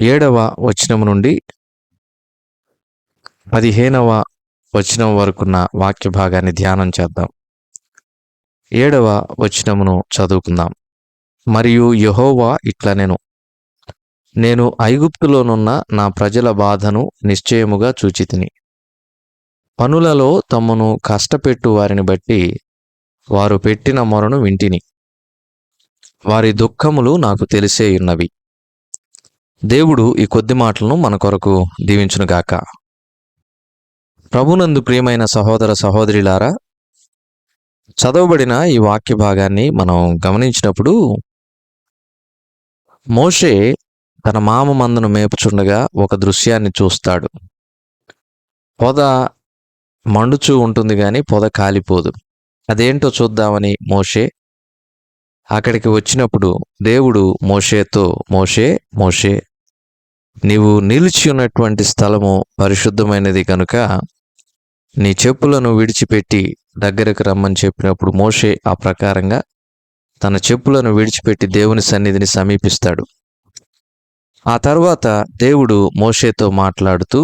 ఏడవ వచనం నుండి పదిహేనవ వచనం వరకున్న వాక్య భాగాన్ని ధ్యానం చేద్దాం. ఏడవ వచనమును చదువుకుందాం. మరియు యహోవా ఇట్లా నేను. నేను ఐగుప్తులోనున్న నా ప్రజల బాధను నిశ్చయముగా చూచితిని. పనులలో తమను కష్టపెట్టు వారిని బట్టి వారు పెట్టిన మొరను వింటిని. వారి దుఃఖములు నాకు తెలిసే ఉన్నవి. దేవుడు ఈ కొద్ది మాటలను మన కొరకు దీవించునుగాక. ప్రభునందు ప్రియమైన సహోదర సహోదరిలారా చదవబడిన ఈ వాక్య భాగాన్ని మనం గమనించినప్పుడు మోషే తన మామ మందను మేపుచుండగా ఒక దృశ్యాన్ని చూస్తాడు. పొద మండుచూ ఉంటుంది కానీ పొద కాలిపోదు. అదేంటో చూద్దామని మోషే అక్కడికి వచ్చినప్పుడు దేవుడు మోషేతో మోషే మోషే నీవు నిలిచి ఉన్నటువంటి స్థలము పరిశుద్ధమైనది కనుక నీ చెప్పులను విడిచిపెట్టి దగ్గరకు రమ్మని చెప్పినప్పుడు మోషే ఆ ప్రకారంగా తన చెప్పులను విడిచిపెట్టి దేవుని సన్నిధిని సమీపిస్తాడు. ఆ తర్వాత దేవుడు మోషేతో మాట్లాడుతూ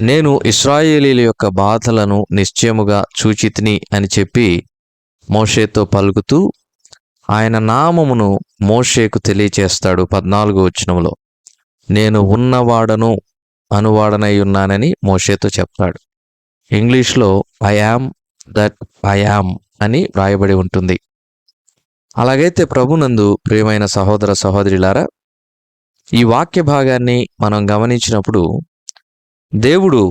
నేను ఇస్రాయేలీల యొక్క బాధలను నిశ్చయముగా చూచితిని అని చెప్పి మోషేతో పలుకుతూ ఆయన నామమును మోషేకు తెలియచేస్తాడు పద్నాలుగో వచనంలో నేను ఉన్నవాడను అనువాడనై ఉన్నానని మోషేతో చెప్తాడు ఇంగ్లీష్లో I am that I am అని వ్రాయబడి ఉంటుంది. అలాగైతే ప్రభునందు ప్రియమైన సహోదర సహోదరిలారా ఈ వాక్య భాగాన్ని మనం గమనించినప్పుడు దేవుడు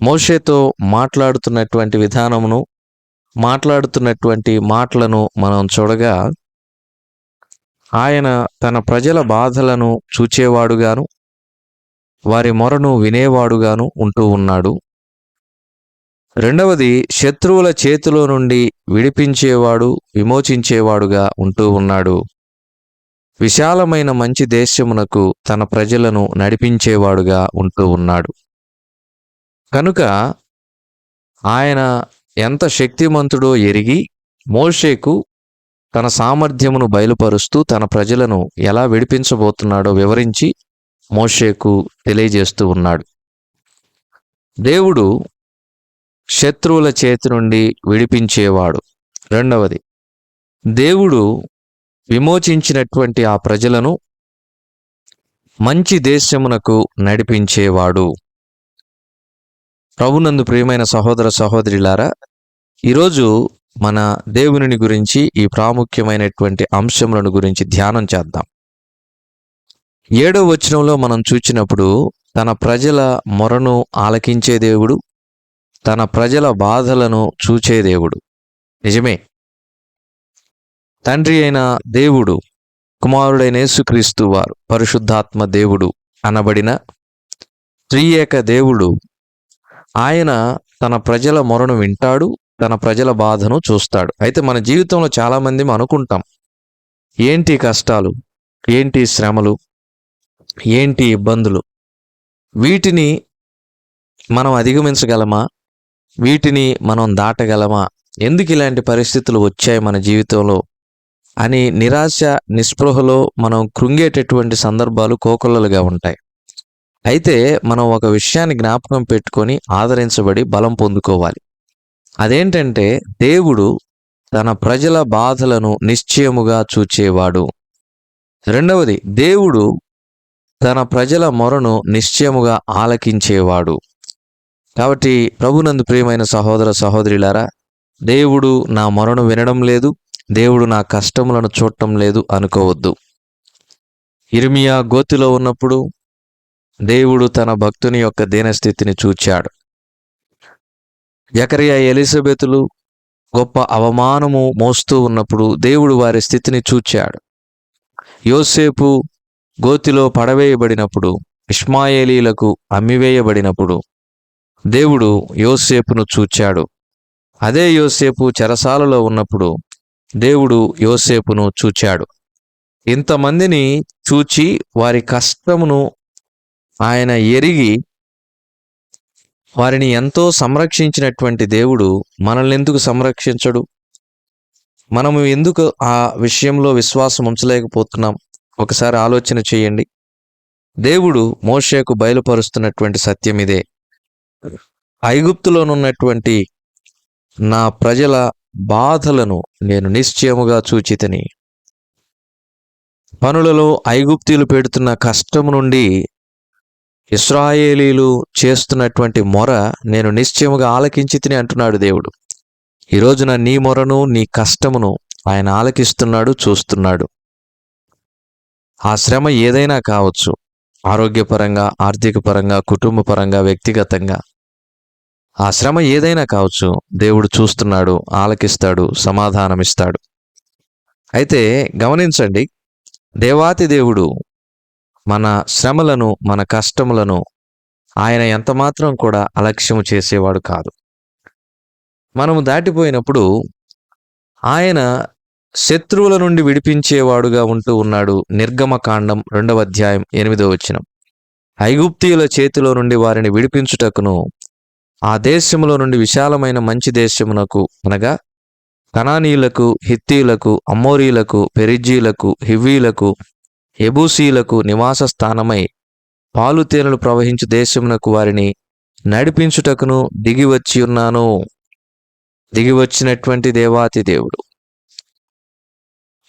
మోషేతో మాట్లాడుతున్నటువంటి విధానమును మాట్లాడుతున్నటువంటి మాటలను మనం చూడగా ఆయన తన ప్రజల బాధలను చూచేవాడుగాను వారి మొరను వినేవాడుగాను ఉంటూ ఉన్నాడు. రెండవది శత్రువుల చేతిలో నుండి విడిపించేవాడు విమోచించేవాడుగా ఉంటూ ఉన్నాడు. విశాలమైన మంచి దేశమునకు తన ప్రజలను నడిపించేవాడుగా ఉంటూ ఉన్నాడు. కనుక ఆయన ఎంత శక్తిమంతుడో ఎరిగి మోషేకు తన సామర్థ్యమును బయలుపరుస్తూ తన ప్రజలను ఎలా విడిపించబోతున్నాడో వివరించి మోషేకు తెలియజేస్తూ ఉన్నాడు. దేవుడు శత్రువుల చేతి నుండి విడిపించేవాడు. రెండవది దేవుడు విమోచించినటువంటి ఆ ప్రజలను మంచి దేశమునకు నడిపించేవాడు. ప్రభునందు ప్రియమైన సహోదర సహోదరిలారా ఈరోజు మన దేవుని గురించి ఈ ప్రాముఖ్యమైనటువంటి అంశములను గురించి ధ్యానం చేద్దాం. ఏడో వచనంలో మనం చూచినప్పుడు తన ప్రజల మొరను ఆలకించే దేవుడు తన ప్రజల బాధలను చూచే దేవుడు. నిజమే. తండ్రి అయిన దేవుడు కుమారుడైన యేసుక్రీస్తు వారు పరిశుద్ధాత్మ దేవుడు అనబడిన త్రియేక దేవుడు ఆయన తన ప్రజల మొరను వింటాడు తన ప్రజల బాధను చూస్తాడు. అయితే మన జీవితంలో చాలామంది మనం అనుకుంటాం ఏంటి కష్టాలు ఏంటి శ్రమలు ఏంటి ఇబ్బందులు? వీటిని మనం అధిగమించగలమా? వీటిని మనం దాటగలమా? ఎందుకు ఇలాంటి పరిస్థితులు వచ్చాయి మన జీవితంలో? అని నిరాశ నిస్పృహలో మనం కృంగేటటువంటి సందర్భాలు కోకొల్లలుగా ఉంటాయి. అయితే మనం ఒక విషయాన్ని జ్ఞాపకం పెట్టుకొని ఆదరించబడి బలం పొందుకోవాలి. అదేంటంటే దేవుడు తన ప్రజల బాధలను నిశ్చయముగా చూచేవాడు. రెండవది దేవుడు తన ప్రజల మొరను నిశ్చయముగా ఆలకించేవాడు. కాబట్టి ప్రభునందు ప్రియమైన సహోదర సహోదరులారా దేవుడు నా మొరను వినడం లేదు దేవుడు నా కష్టములను చూడటం లేదు అనుకోవద్దు. ఇర్మియా గోతిలో ఉన్నప్పుడు దేవుడు తన భక్తుని యొక్క దీనస్థితిని చూచాడు. జకరియా ఎలిజబెతులు గొప్ప అవమానము మోస్తూ ఉన్నప్పుడు దేవుడు వారి స్థితిని చూచాడు. యోసేపు గోతిలో పడవేయబడినప్పుడు ఇష్మాయేలీలకు అమ్మివేయబడినప్పుడు దేవుడు యోసేపును చూచాడు. అదే యోసేపు చెరసాలలో ఉన్నప్పుడు దేవుడు యోసేపును చూచాడు. ఇంతమందిని చూచి వారి కష్టమును ఆయన ఎరిగి వారిని ఎంతో సంరక్షించినటువంటి దేవుడు మనల్ని ఎందుకు సంరక్షించడు? మనము ఎందుకు ఆ విషయంలో విశ్వాసం ఉంచలేకపోతున్నాం? ఒకసారి ఆలోచన చేయండి. దేవుడు మోషేకు బయలుపరుస్తున్నటువంటి సత్యం ఇదే. ఐగుప్తులోనున్నటువంటి నా ప్రజల బాధలను నేను నిశ్చయముగా చూచితని పనులలో ఐగుప్తీయులు పెడుతున్న కష్టం నుండి ఇస్రాయేలీలు చేస్తున్నటువంటి మొర నేను నిశ్చయముగా ఆలకించి తిని అంటున్నాడు దేవుడు. ఈరోజున నీ మొరను నీ కష్టమును ఆయన ఆలకిస్తున్నాడు చూస్తున్నాడు. ఆ శ్రమ ఏదైనా కావచ్చు. ఆరోగ్యపరంగా ఆర్థిక పరంగా కుటుంబ పరంగా వ్యక్తిగతంగా. ఆ శ్రమ ఏదైనా కావచ్చు. దేవుడు చూస్తున్నాడు ఆలకిస్తాడు సమాధానమిస్తాడు. అయితే గమనించండి దేవాతి దేవుడు మన శ్రమలను మన కష్టములను ఆయన ఎంతమాత్రం కూడా అలక్ష్యము చేసేవాడు కాదు. మనము దాటిపోయినప్పుడు ఆయన శత్రువుల నుండి విడిపించేవాడుగా ఉంటూ ఉన్నాడు. నిర్గమకాండం రెండవ అధ్యాయం ఎనిమిదో వచనం. ఐగుప్తీయుల చేతిలో నుండి వారిని విడిపించుటకును ఆ దేశములో నుండి విశాలమైన మంచి దేశమునకు అనగా కనానీయులకు హిత్తీయులకు అమ్మోరీలకు పెరిజీలకు హివ్వీలకు ఎబూసీలకు నివాస స్థానమై పాలుతేనెలు ప్రవహించు దేశమునకు వారిని నడిపించుటకును దిగి వచ్చి ఉన్నాను. దిగి వచ్చినటువంటి దేవాతి దేవుడు.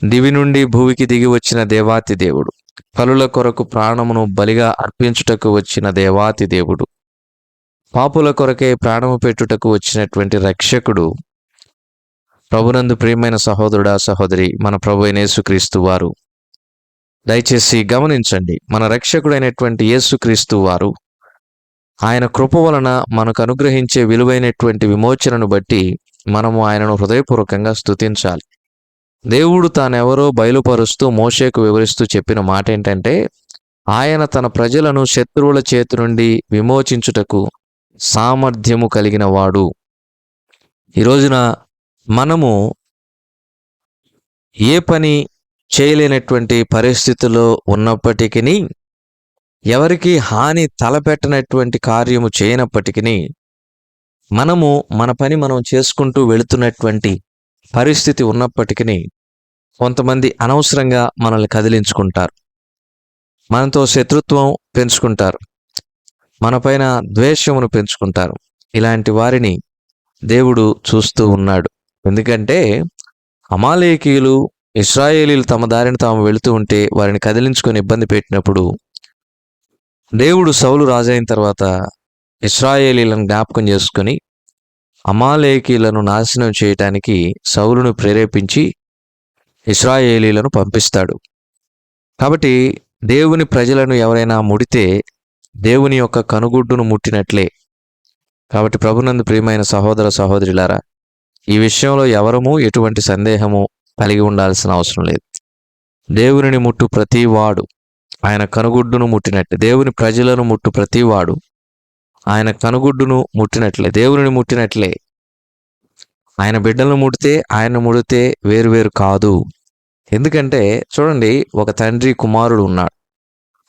దివి నుండి భూమికి దిగి వచ్చిన దేవాతి దేవుడు. కలుల కొరకు ప్రాణమును బలిగా అర్పించుటకు వచ్చిన దేవాతి దేవుడు. పాపుల కొరకే ప్రాణము పెట్టుటకు వచ్చినటువంటి రక్షకుడు. ప్రభునందు ప్రియమైన సహోదరుడా సహోదరి మన ప్రభు అయిన యేసుక్రీస్తు వారు. దయచేసి గమనించండి మన రక్షకుడైనటువంటి యేసుక్రీస్తు వారు ఆయన కృప వలన మనకు అనుగ్రహించే విలువైనటువంటి విమోచనను బట్టి మనము ఆయనను హృదయపూర్వకంగా స్తుతించాలి. దేవుడు తానెవరో బయలుపరుస్తూ మోషేకు వివరిస్తూ చెప్పిన మాట ఏంటంటే ఆయన తన ప్రజలను శత్రువుల చేతి నుండి విమోచించుటకు సామర్థ్యము కలిగిన వాడు ఈరోజున మనము ఏ పని చేయలేనటువంటి పరిస్థితిలో ఉన్నప్పటికీ ఎవరికి హాని తలపెట్టనటువంటి కార్యము చేయనప్పటికీ మనము మన పని మనం చేసుకుంటూ వెళుతున్నటువంటి పరిస్థితి ఉన్నప్పటికీ కొంతమంది అనవసరంగా మనల్ని కదిలించుకుంటారు. మనతో శత్రుత్వం పెంచుకుంటారు. మనపైన ద్వేషమును పెంచుకుంటారు. ఇలాంటి వారిని దేవుడు చూస్తూ ఉన్నాడు. ఎందుకంటే అమాలేకీయులు ఇస్రాయేలీలు తమ దారిని తాము వెళుతూ ఉంటే వారిని కదిలించుకొని ఇబ్బంది పెట్టినప్పుడు దేవుడు సౌలు రాజైన తర్వాత ఇస్రాయేలీలను జ్ఞాపకం చేసుకొని అమాలేకీలను నాశనం చేయటానికి సౌలును ప్రేరేపించి ఇస్రాయేలీలను పంపిస్తాడు. కాబట్టి దేవుని ప్రజలను ఎవరైనా ముడితే దేవుని యొక్క కనుగుడ్డును ముట్టినట్లే. కాబట్టి ప్రభునందు ప్రియమైన సహోదర సహోదరులారా ఈ విషయంలో ఎవరము ఎటువంటి సందేహము కలిగి ఉండాల్సిన అవసరం లేదు. దేవునిని ముట్టు ప్రతివాడు ఆయన కనుగుడ్డును ముట్టినట్లే. దేవుని ప్రజలను ముట్టు ప్రతివాడు ఆయన కనుగుడ్డును ముట్టినట్లే. దేవుని ముట్టినట్లే. ఆయన బిడ్డలను ముడితే ఆయన ముడితే వేరువేరు కాదు. ఎందుకంటే చూడండి ఒక తండ్రి కుమారుడు ఉన్నాడు.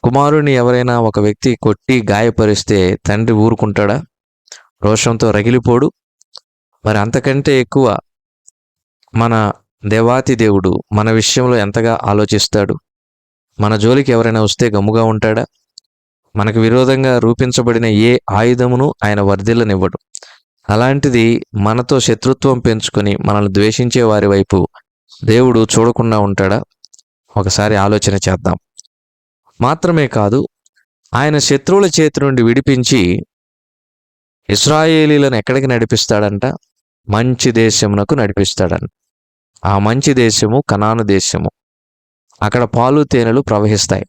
కుమారుడిని ఎవరైనా ఒక వ్యక్తి కొట్టి గాయపరిస్తే తండ్రి ఊరుకుంటాడా? రోషంతో రగిలిపోడు. మరి అంతకంటే ఎక్కువ మన దేవాతి దేవుడు మన విషయంలో ఎంతగా ఆలోచిస్తాడు? మన జోలికి ఎవరైనా వస్తే గమ్ముగా ఉంటాడా? మనకు విరోధంగా రూపించబడిన ఏ ఆయుధమును ఆయన వర్ధిల్లనివ్వడు. అలాంటిది మనతో శత్రుత్వం పెంచుకొని మనల్ని ద్వేషించే వారి వైపు దేవుడు చూడకుండా ఉంటాడా? ఒకసారి ఆలోచన చేద్దాం. మాత్రమే కాదు ఆయన శత్రువుల చేతి నుండి విడిపించి ఇస్రాయేలీలను ఎక్కడికి నడిపిస్తాడంట? మంచి దేశమునకు నడిపిస్తాడంట. ఆ మంచి దేశము కనాను దేశము. అక్కడ పాలు తేనెలు ప్రవహిస్తాయి.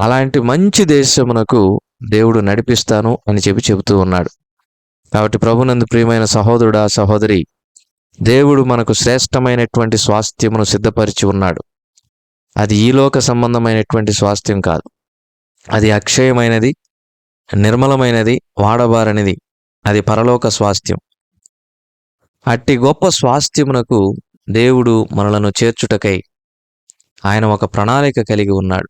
అలాంటి మంచి దేశమునకు దేవుడు నడిపిస్తాను అని చెప్పి చెబుతూ ఉన్నాడు. కాబట్టి ప్రభునందు ప్రియమైన సహోదరుడా సహోదరి దేవుడు మనకు శ్రేష్టమైనటువంటి స్వాస్థ్యమును సిద్ధపరిచి ఉన్నాడు. అది ఈలోక సంబంధమైనటువంటి స్వాస్థ్యం కాదు. అది అక్షయమైనది నిర్మలమైనది వాడబారనిది. అది పరలోక స్వాస్థ్యం. అట్టి గొప్ప స్వాస్థ్యమునకు దేవుడు మనలను చేర్చుటకై ఆయన ఒక ప్రణాళిక కలిగి ఉన్నాడు.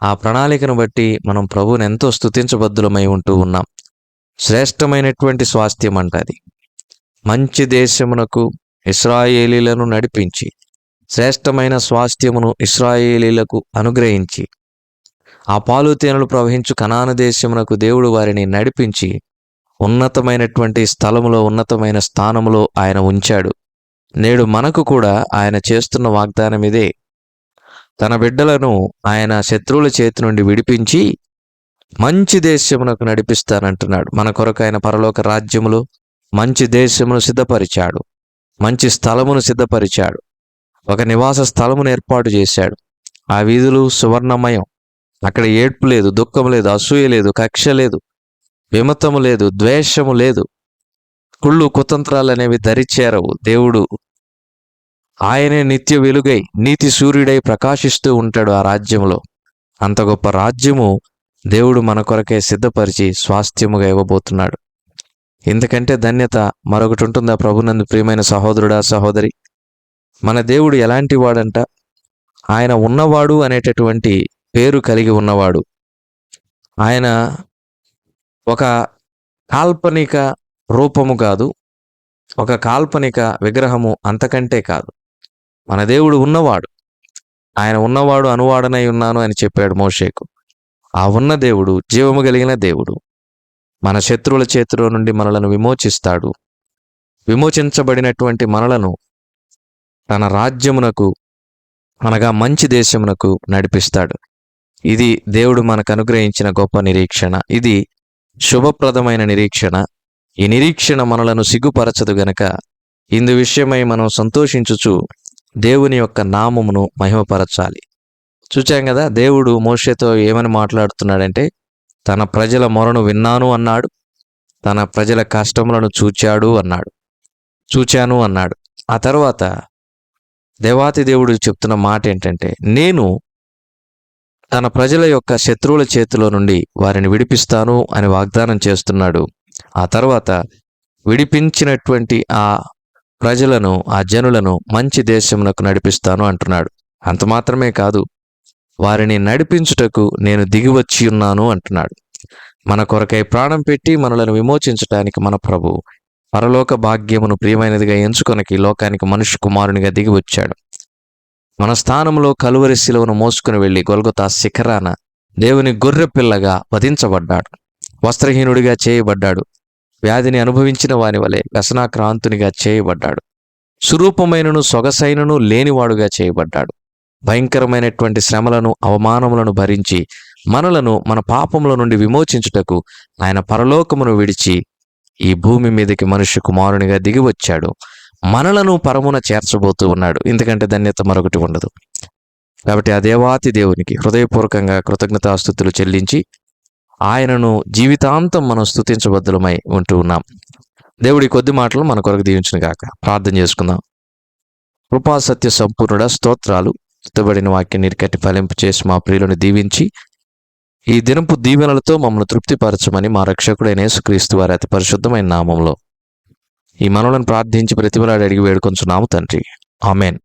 ఆ ప్రణాళికను బట్టి మనం ప్రభువుని ఎంతో స్థుతించబద్ధులమై ఉంటూ ఉన్నాం. శ్రేష్టమైనటువంటి స్వాస్థ్యం అంటది మంచి దేశమునకు ఇస్రాయేలీలను నడిపించి శ్రేష్టమైన స్వాస్థ్యమును ఇస్రాయేలీలకు అనుగ్రహించి ఆ పాలుతేనలు ప్రవహించు కనాన దేశమునకు దేవుడు వారిని నడిపించి ఉన్నతమైనటువంటి స్థలములో ఉన్నతమైన స్థానములో ఆయన ఉంచాడు. నేడు మనకు కూడా ఆయన చేస్తున్న వాగ్దానం ఇదే తన బిడ్డలను ఆయన శత్రువుల చేతి నుండి విడిపించి మంచి దేశమునకు నడిపిస్తానంటున్నాడు. మన కొరకు ఆయన పరలోక రాజ్యములో మంచి దేశమును సిద్ధపరిచాడు. మంచి స్థలమును సిద్ధపరిచాడు. ఒక నివాస స్థలమును ఏర్పాటు చేశాడు. ఆ వీధులు సువర్ణమయం. అక్కడ ఏడ్పు లేదు దుఃఖం లేదు అసూయ లేదు కక్ష లేదు విమతము లేదు ద్వేషము లేదు. కుళ్ళు కుతంత్రాలు అనేవి దరిచేరవు దేవుడు ఆయనే నిత్య వెలుగై నీతి సూర్యుడై ప్రకాశిస్తూ ఉంటాడు ఆ రాజ్యంలో. అంత గొప్ప రాజ్యము దేవుడు మన కొరకే సిద్ధపరిచి స్వాస్థ్యముగా ఇవ్వబోతున్నాడు. ఎందుకంటే ధన్యత మరొకటి ఉంటుందా ప్రభునందు ప్రియమైన సహోదరుడా సహోదరి? మన దేవుడు ఎలాంటి వాడంట? ఆయన ఉన్నవాడు అనేటటువంటి పేరు కలిగి ఉన్నవాడు. ఆయన ఒక కాల్పనిక రూపము కాదు ఒక కాల్పనిక విగ్రహము అంతకంటే కాదు. మన దేవుడు ఉన్నవాడు. ఆయన ఉన్నవాడు అనువాడనై ఉన్నాను అని చెప్పాడు మోషేకు. ఆ ఉన్న దేవుడు జీవము కలిగిన దేవుడు మన శత్రువుల చేతిలో నుండి మనలను విమోచిస్తాడు. విమోచించబడినటువంటి మనలను తన రాజ్యమునకు అనగా మంచి దేశమునకు నడిపిస్తాడు. ఇది దేవుడు మనకు అనుగ్రహించిన గొప్ప నిరీక్షణ. ఇది శుభప్రదమైన నిరీక్షణ. ఈ నిరీక్షణ మనలను సిగ్గుపరచదు గనక. ఇందు విషయమై మనం సంతోషించుచు దేవుని యొక్క నామమును మహిమపరచాలి. చూచాం కదా దేవుడు మోషేతో ఏమని మాట్లాడుతున్నాడంటే తన ప్రజల మొరను విన్నాను అన్నాడు. తన ప్రజల కష్టములను చూచాడు అన్నాడు. చూచాను అన్నాడు. ఆ తర్వాత దేవాతి దేవుడు చెప్తున్న మాట ఏంటంటే నేను తన ప్రజల యొక్క శత్రువుల చేతిలో నుండి వారిని విడిపిస్తాను అని వాగ్దానం చేస్తున్నాడు. ఆ తర్వాత విడిపించినటువంటి ఆ ప్రజలను ఆ జనులను మంచి దేశమునకు నడిపిస్తాను అంటున్నాడు. అంత మాత్రమే కాదు వారిని నడిపించుటకు నేను దిగివచ్చి ఉన్నాను అంటున్నాడు. మన కొరకై ప్రాణం పెట్టి మనలను విమోచించటానికి మన ప్రభు పరలోక భాగ్యమును ప్రియమైనదిగా ఎంచుకొనకి లోకానికి మనుష్య కుమారునిగా దిగి వచ్చాడు. మన స్థానంలో కలువరి శిలువను మోసుకుని వెళ్ళి గొల్గొతా శిఖరాన దేవుని గొర్రె పిల్లగా వధించబడ్డాడు. వస్త్రహీనుడిగా చేయబడ్డాడు. వ్యాధిని అనుభవించిన వాని వలె వ్యసనాక్రాంతునిగా చేయబడ్డాడు. సురూపమైనను సొగసైనను లేనివాడుగా చేయబడ్డాడు. భయంకరమైనటువంటి శ్రమలను అవమానములను భరించి మనలను మన పాపముల నుండి విమోచించుటకు ఆయన పరలోకమును విడిచి ఈ భూమి మీదకి మనుష్య కుమారునిగా దిగి వచ్చాడు మనలను పరమున చేర్చబోతూ ఉన్నాడు. ఎందుకంటే ధన్యత మరొకటి ఉండదు. కాబట్టి ఆ దేవాతి దేవునికి హృదయపూర్వకంగా కృతజ్ఞతాస్థుతులు చెల్లించి ఆయనను జీవితాంతం మనం స్థుతించబద్దులమై ఉంటూ ఉన్నాం. దేవుడి కొద్ది మాటలు మన కొరకు దీవించిన గాక. ప్రార్థన చేసుకుందాం. కృపా సత్య సంపూర్ణుడ స్తోత్రాలు. ఎత్తబడిన వాక్యం నీరికట్టి ఫలింపు చేసి మా ప్రియులను దీవించి ఈ దినపు దీవెనలతో మమ్మల్ని తృప్తిపరచమని మా రక్షకుడైన యేసుక్రీస్తు వారి అతి పరిశుద్ధమైన నామంలో ఈ మనలను ప్రార్థించి ప్రతిమలాడి అడిగి వేడుకొంచున్నాము తండ్రి. ఆమెన్.